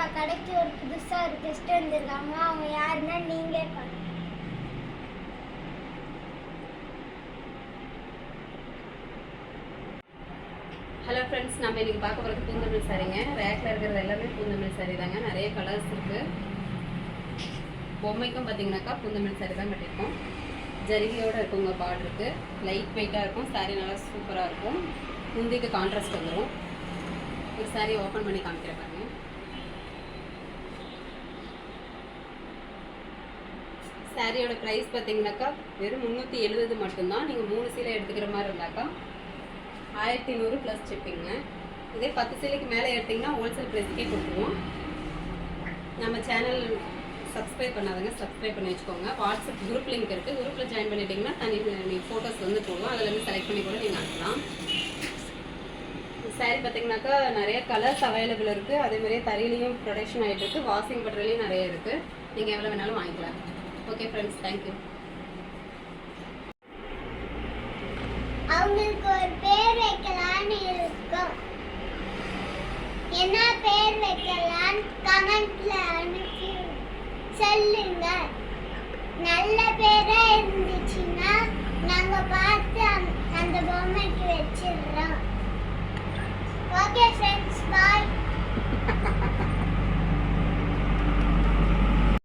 நம்ம கடைக்கு ஒரு புதுசா ஒரு கெஸ்ட் வந்திருக்காங்க. அவங்க யாருன்னா நீங்களே பாருங்க. ஹலோ ஃப்ரெண்ட்ஸ் நம்ம இன்னைக்கு பார்க்க போகிறது பூந்தமிழ் சாரிங்க ரேக்கில் இருக்கிறது எல்லாமே பூந்தமிழ் சாரி தாங்க. நிறைய கலர்ஸ் இருக்குது பொம்மைக்கும் பார்த்தீங்கன்னாக்கா பூந்தமிழ் சாரி தான் கட்டியிருக்கோம். ஜரிகையோடு இருக்குங்க பார்டருக்கு லைட் வெயிட்டாக இருக்கும். சாரி நல்லா சூப்பராக இருக்கும். முந்திக்கு கான்ட்ராஸ்ட் வந்துடும் ஒரு சாரி ஓப்பன் பண்ணி காமிக்கிறேன் பாருங்க. சாரியோட ப்ரைஸ் பார்த்தீங்கன்னாக்கா வெறும் முந்நூற்றி எழுபது மட்டும்தான். நீங்கள் மூணு சீலை எடுத்துக்கிற மாதிரி இருந்தாக்கா ஆயிரத்தி நூறு ப்ளஸ் ஷிப்பிங்க இதே பத்து சீலைக்கு மேலே எடுத்திங்கன்னா ஹோல்சேல் ப்ரைஸ்க்கே கொடுத்துருவோம். நம்ம சேனல் சப்ஸ்கிரைப் பண்ணாதங்க. சப்ஸ்கிரைப் பண்ணி வச்சுக்கோங்க. வாட்ஸ்அப் குரூப் லிங்க் இருக்குது குரூப்பில் ஜாயின் பண்ணிட்டீங்கன்னா தனி நீங்கள் ஃபோட்டோஸ் வந்து போடுவோம். அதிலேருந்து செலக்ட் பண்ணி கூட நீங்கள் அனுப்பலாம். சாரி பார்த்தீங்கன்னாக்கா நிறைய கலர்ஸ் அவைலபிள் இருக்குது அதே மாதிரியே தறியிலையும் ப்ரொடக்ஷன் ஆகிட்டு இருக்குது வாஷிங் பட்டர்லையும் நிறைய இருக்குது நீங்கள் எவ்வளோ வேணாலும் வாங்கிக்கலாம். ஓகே ஃப்ரெண்ட்ஸ் தேங்க்யூ அவங்களுக்கு ஒரு பேர் வைக்கலான்னு இருக்கோம். என்ன பேர் வைக்கலான்னு கமெண்ட்ல அனுப்பி சொல்லுங்க. நல்ல பேரா இருந்துச்சு.